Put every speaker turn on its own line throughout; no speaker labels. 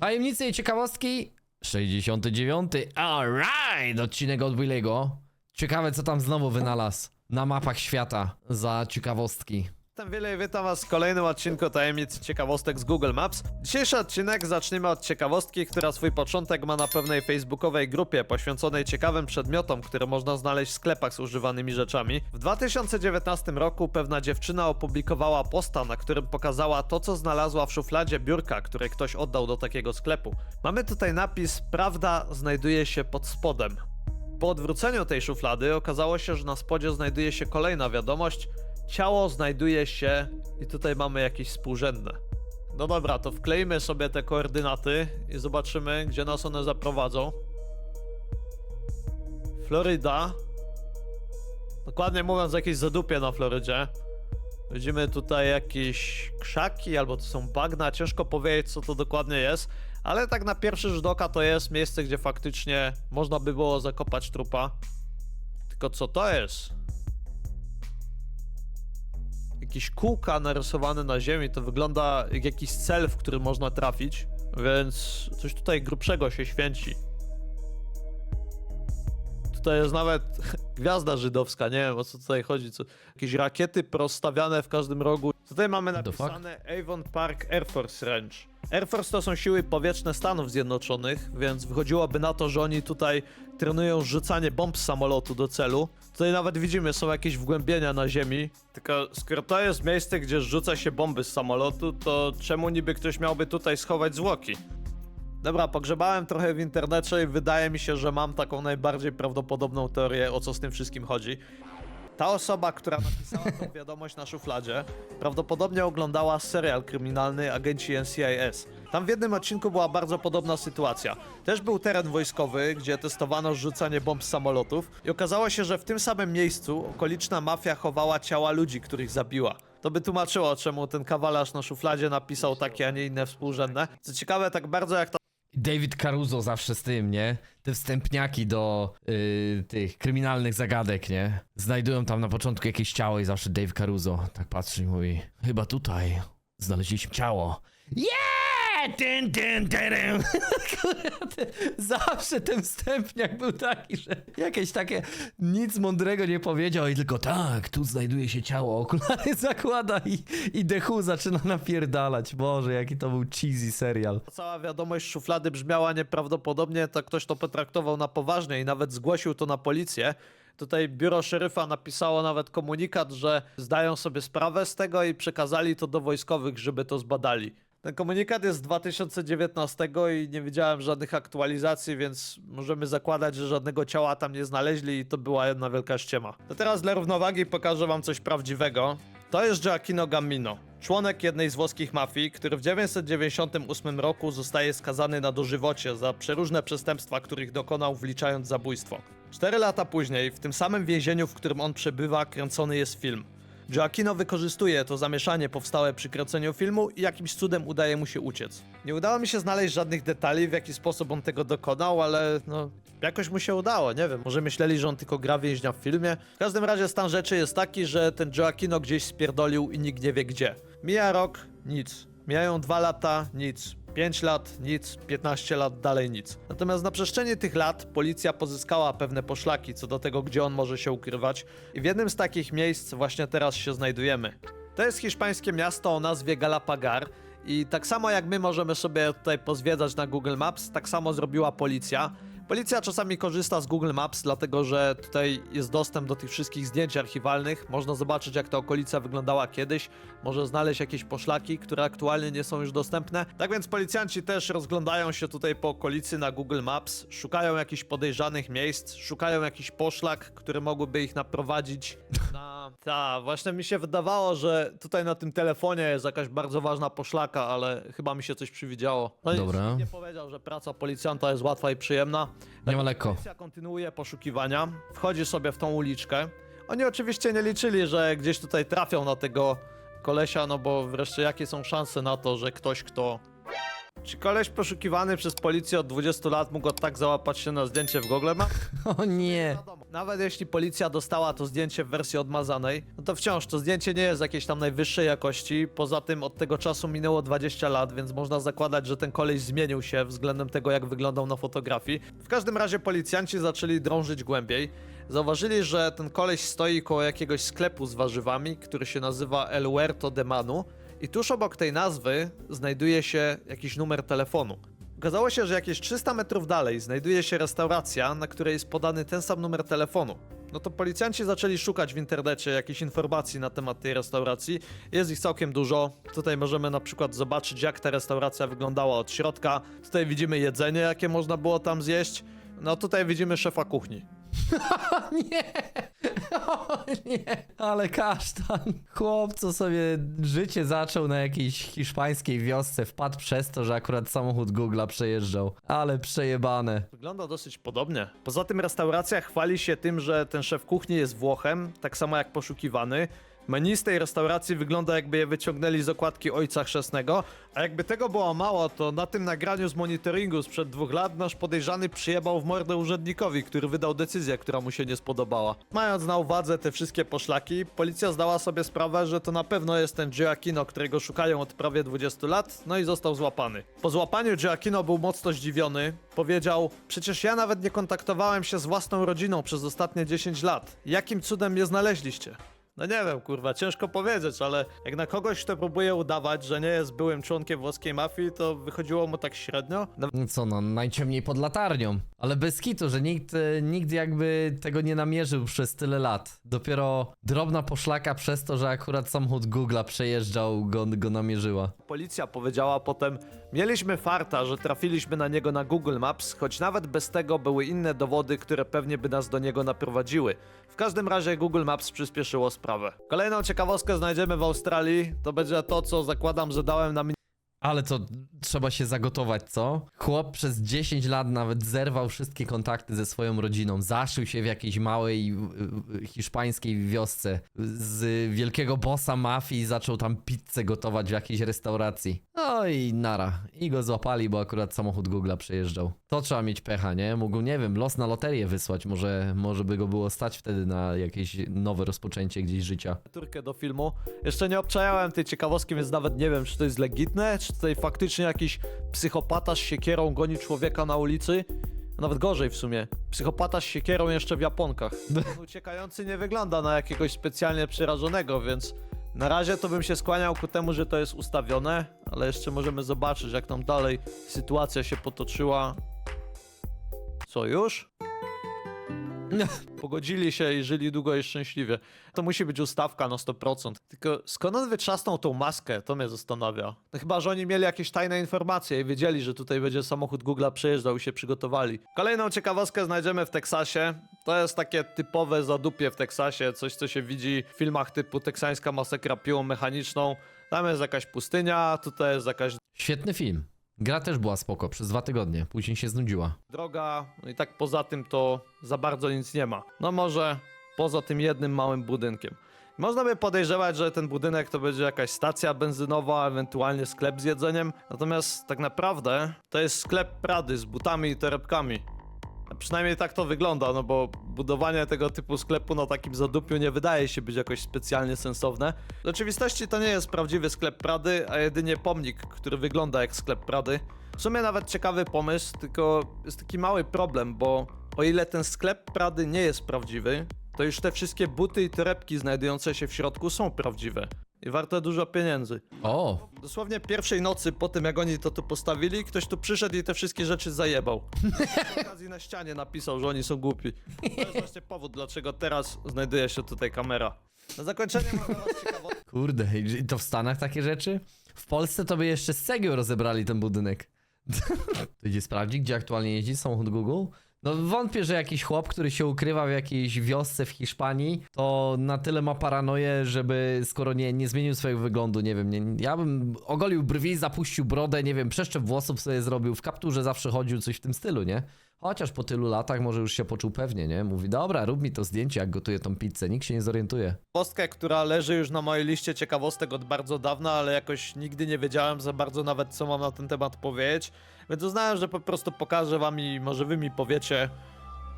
Tajemnice i ciekawostki 69. Alright! Odcinek od Willego. Ciekawe co tam znowu wynalazł na mapach świata za ciekawostki.
Witam wiele i witam was w kolejnym odcinku Tajemnic Ciekawostek z Google Maps. Dzisiejszy odcinek zaczniemy od ciekawostki, która swój początek ma na pewnej facebookowej grupie poświęconej ciekawym przedmiotom, które można znaleźć w sklepach z używanymi rzeczami. W 2019 roku pewna dziewczyna opublikowała posta, na którym pokazała to, co znalazła w szufladzie biurka, które ktoś oddał do takiego sklepu. Mamy tutaj napis Prawda znajduje się pod spodem. Po odwróceniu tej szuflady okazało się, że na spodzie znajduje się kolejna wiadomość. Ciało znajduje się i tutaj mamy jakieś współrzędne. No dobra, to wkleimy sobie te koordynaty i zobaczymy, gdzie nas one zaprowadzą. Floryda. Dokładnie mówiąc, jakieś zadupie na Florydzie. Widzimy tutaj jakieś krzaki, albo to są bagna, ciężko powiedzieć co to dokładnie jest, ale tak na pierwszy rzut oka to jest miejsce, gdzie faktycznie można by było zakopać trupa. Tylko co to jest? Jakieś kółka narysowane na ziemi, to wygląda jak jakiś cel, w który można trafić, więc coś tutaj grubszego się święci. Tutaj jest nawet gwiazda żydowska, nie wiem o co tutaj chodzi. Co, jakieś rakiety rozstawiane w każdym rogu. Tutaj mamy
the fuck?
napisane Avon Park Air Force Range. Air Force to są siły powietrzne Stanów Zjednoczonych, więc wychodziłoby na to, że oni tutaj trenują rzucanie bomb z samolotu do celu. Tutaj nawet widzimy, są jakieś wgłębienia na ziemi. Tylko skoro to jest miejsce, gdzie rzuca się bomby z samolotu, to czemu niby ktoś miałby tutaj schować zwłoki? Dobra, pogrzebałem trochę w internecie i wydaje mi się, że mam taką najbardziej prawdopodobną teorię, o co z tym wszystkim chodzi. Ta osoba, która napisała tą wiadomość na szufladzie, prawdopodobnie oglądała serial kryminalny Agenci NCIS. Tam w jednym odcinku była bardzo podobna sytuacja. Też był teren wojskowy, gdzie testowano rzucanie bomb z samolotów i okazało się, że w tym samym miejscu okoliczna mafia chowała ciała ludzi, których zabiła. To by tłumaczyło, czemu ten kawalarz na szufladzie napisał takie, a nie inne współrzędne. Co ciekawe, tak bardzo jak ta
David Caruso zawsze z tym, nie? Te wstępniaki do yy, tych kryminalnych zagadek, nie? Znajdują tam na początku jakieś ciało i zawsze Dave Caruso tak patrzy i mówi Chyba tutaj znaleźliśmy ciało. Yeah! Dyn, dyn, dyn. Zawsze ten wstępniak był taki, że jakieś takie nic mądrego nie powiedział i tylko tak, tu znajduje się ciało, okulary zakłada i, i Dechu zaczyna napierdalać. Boże, jaki to był cheesy serial.
cała wiadomość z szuflady brzmiała nieprawdopodobnie, to ktoś to potraktował na poważnie i nawet zgłosił to na policję. Tutaj biuro szeryfa napisało nawet komunikat, że zdają sobie sprawę z tego i przekazali to do wojskowych, żeby to zbadali. Ten komunikat jest z 2019 i nie widziałem żadnych aktualizacji, więc możemy zakładać, że żadnego ciała tam nie znaleźli i to była jedna wielka ściema. To teraz dla równowagi pokażę wam coś prawdziwego. To jest Gioacchino Gammino, członek jednej z włoskich mafii, który w 998 roku zostaje skazany na dożywocie za przeróżne przestępstwa, których dokonał wliczając zabójstwo. Cztery lata później, w tym samym więzieniu, w którym on przebywa, kręcony jest film. Gioacchino wykorzystuje to zamieszanie powstałe przy kręceniu filmu i jakimś cudem udaje mu się uciec. Nie udało mi się znaleźć żadnych detali, w jaki sposób on tego dokonał, ale no, jakoś mu się udało, nie wiem. Może myśleli, że on tylko gra więźnia w filmie. W każdym razie stan rzeczy jest taki, że ten Gioacchino gdzieś spierdolił i nikt nie wie gdzie. Mija rok, nic. Mijają dwa lata, nic. 5 lat, nic, 15 lat, dalej nic. Natomiast na przestrzeni tych lat policja pozyskała pewne poszlaki co do tego, gdzie on może się ukrywać i w jednym z takich miejsc właśnie teraz się znajdujemy. To jest hiszpańskie miasto o nazwie Galapagar i tak samo jak my możemy sobie tutaj pozwiedzać na Google Maps, tak samo zrobiła policja. Policja czasami korzysta z Google Maps, dlatego że tutaj jest dostęp do tych wszystkich zdjęć archiwalnych. Można zobaczyć, jak ta okolica wyglądała kiedyś. Może znaleźć jakieś poszlaki, które aktualnie nie są już dostępne. Tak więc policjanci też rozglądają się tutaj po okolicy na Google Maps, szukają jakichś podejrzanych miejsc, szukają jakiś poszlak, który mogłyby ich naprowadzić na. Ta, właśnie mi się wydawało, że tutaj na tym telefonie jest jakaś bardzo ważna poszlaka, ale chyba mi się coś przywidziało. No nic,
Dobra.
Nie powiedział, że praca policjanta jest łatwa i przyjemna.
Nie ma lekko.
Policja kontynuuje poszukiwania, wchodzi sobie w tą uliczkę. Oni oczywiście nie liczyli, że gdzieś tutaj trafią na tego kolesia, no bo wreszcie jakie są szanse na to, że ktoś kto... Czy koleś poszukiwany przez policję od 20 lat mógł tak załapać się na zdjęcie w Google Maps?
O nie.
Wiadomo. Nawet jeśli policja dostała to zdjęcie w wersji odmazanej, no to wciąż to zdjęcie nie jest jakiejś tam najwyższej jakości. Poza tym od tego czasu minęło 20 lat, więc można zakładać, że ten koleś zmienił się względem tego, jak wyglądał na fotografii. W każdym razie policjanci zaczęli drążyć głębiej. Zauważyli, że ten koleś stoi koło jakiegoś sklepu z warzywami, który się nazywa El Huerto de Manu i tuż obok tej nazwy znajduje się jakiś numer telefonu. Okazało się, że jakieś 300 metrów dalej znajduje się restauracja, na której jest podany ten sam numer telefonu. No to policjanci zaczęli szukać w internecie jakichś informacji na temat tej restauracji. Jest ich całkiem dużo. Tutaj możemy na przykład zobaczyć, jak ta restauracja wyglądała od środka. Tutaj widzimy jedzenie, jakie można było tam zjeść. No tutaj widzimy szefa kuchni.
nie! Nie! Ale kasztan. Chłop, co sobie życie zaczął na jakiejś hiszpańskiej wiosce, wpadł przez to, że akurat samochód Google'a przejeżdżał. Ale przejebane.
Wygląda dosyć podobnie. Poza tym restauracja chwali się tym, że ten szef kuchni jest Włochem, tak samo jak poszukiwany. Menu z tej restauracji wygląda jakby je wyciągnęli z okładki Ojca Chrzestnego, a jakby tego było mało, to na tym nagraniu z monitoringu sprzed dwóch lat nasz podejrzany przyjebał w mordę urzędnikowi, który wydał decyzję, która mu się nie spodobała. Mając na uwadze te wszystkie poszlaki, policja zdała sobie sprawę, że to na pewno jest ten Gioacchino, którego szukają od prawie 20 lat, no i został złapany. Po złapaniu Gioacchino był mocno zdziwiony. Powiedział, przecież ja nawet nie kontaktowałem się z własną rodziną przez ostatnie 10 lat. Jakim cudem mnie znaleźliście? No nie wiem, kurwa, ciężko powiedzieć, ale jak na kogoś, kto próbuje udawać, że nie jest byłym członkiem włoskiej mafii, to wychodziło mu tak średnio. No,
Co no, najciemniej pod latarnią. Ale bez kitu, że nikt, e, nikt jakby tego nie namierzył przez tyle lat. Dopiero drobna poszlaka przez to, że akurat samochód Google'a przejeżdżał, go, go namierzyła.
policja powiedziała potem, mieliśmy farta, że trafiliśmy na niego na Google Maps, choć nawet bez tego były inne dowody, które pewnie by nas do niego naprowadziły. W każdym razie Google Maps przyspieszyło sprawę. Kolejną ciekawostkę znajdziemy w Australii, to będzie to, co zakładam, że dałem na
Ale to trzeba się zagotować, co? Chłop przez 10 lat nawet zerwał wszystkie kontakty ze swoją rodziną. Zaszył się w jakiejś małej hiszpańskiej wiosce. Z wielkiego bossa mafii zaczął tam pizzę gotować w jakiejś restauracji. No i nara. I go złapali, bo akurat samochód Google'a przejeżdżał. To trzeba mieć pecha, nie? Mógł, nie wiem, los na loterię wysłać. Może, może by go było stać wtedy na jakieś nowe rozpoczęcie gdzieś życia.
miniaturkę do filmu. Jeszcze nie obczajałem tej ciekawostki, więc nawet nie wiem, czy to jest legitne, czy tutaj faktycznie jakiś psychopata z siekierą goni człowieka na ulicy. Nawet gorzej w sumie. Psychopata z siekierą jeszcze w Japonkach. Uciekający nie wygląda na jakiegoś specjalnie przerażonego, więc na razie to bym się skłaniał ku temu, że to jest ustawione, ale jeszcze możemy zobaczyć, jak tam dalej sytuacja się potoczyła. Co już? Pogodzili się i żyli długo i szczęśliwie. To musi być ustawka na 100%. Tylko skąd on wyczasnął tą maskę? To mnie zastanawia. No chyba, że oni mieli jakieś tajne informacje i wiedzieli, że tutaj będzie samochód Google'a przejeżdżał i się przygotowali. Kolejną ciekawostkę znajdziemy w Teksasie. To jest takie typowe zadupie w Teksasie, coś co się widzi w filmach typu teksańska masakra piłą mechaniczną. Tam jest jakaś pustynia, tutaj jest jakaś
Świetny film. Gra też była spoko, przez dwa tygodnie. Później się znudziła.
droga, no i tak poza tym to za bardzo nic nie ma. No może poza tym jednym małym budynkiem. Można by podejrzewać, że ten budynek to będzie jakaś stacja benzynowa, ewentualnie sklep z jedzeniem, natomiast tak naprawdę to jest sklep Prady z butami i torebkami. Przynajmniej tak to wygląda, no bo budowanie tego typu sklepu na takim zadupiu nie wydaje się być jakoś specjalnie sensowne. W rzeczywistości to nie jest prawdziwy sklep Prady, a jedynie pomnik, który wygląda jak sklep Prady. W sumie nawet ciekawy pomysł, tylko jest taki mały problem, bo o ile ten sklep Prady nie jest prawdziwy, to już te wszystkie buty i torebki znajdujące się w środku są prawdziwe. I warte dużo pieniędzy.
O,
Dosłownie pierwszej nocy po tym, jak oni to tu postawili, ktoś tu przyszedł i te wszystkie rzeczy zajebał. Przy okazji na ścianie napisał, że oni są głupi. To jest właśnie powód, dlaczego teraz znajduje się tutaj kamera. Na zakończenie mam dla was ciekawostkę.
kurde, i to w Stanach takie rzeczy? W Polsce to by jeszcze z cegieł rozebrali ten budynek. to idzie sprawdzić, gdzie aktualnie jeździ samochód Google? No wątpię, że jakiś chłop, który się ukrywa w jakiejś wiosce w Hiszpanii, to na tyle ma paranoję, żeby skoro nie, nie zmienił swojego wyglądu, nie wiem, nie, ja bym ogolił brwi, zapuścił brodę, nie wiem, przeszczep włosów sobie zrobił, w kapturze zawsze chodził, coś w tym stylu, nie? Chociaż po tylu latach może już się poczuł pewnie, nie? Mówi, dobra, rób mi to zdjęcie, jak gotuję tą pizzę, nikt się nie zorientuje.
Ciekawostkę, która leży już na mojej liście ciekawostek od bardzo dawna, ale jakoś nigdy nie wiedziałem za bardzo nawet co mam na ten temat powiedzieć. Więc uznałem, że po prostu pokażę wam i może wy mi powiecie,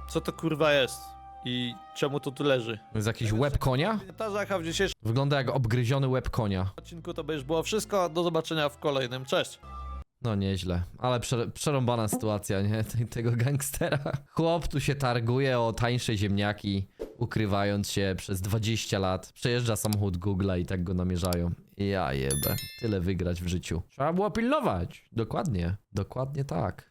co to kurwa jest. I czemu to tu leży?
To jest jakiś łeb konia?
W komentarzach, a w dzisiejszym
Wygląda jak obgryziony łeb konia.
odcinku to by już było wszystko. Do zobaczenia w kolejnym. Cześć!
No nieźle, ale prze, przerąbana sytuacja, nie? Te- Tego gangstera. Chłop tu się targuje o tańsze ziemniaki, ukrywając się przez 20 lat. Przejeżdża samochód Google'a i tak go namierzają. Ja jebę. Tyle wygrać w życiu. Trzeba było pilnować. Dokładnie. Dokładnie tak.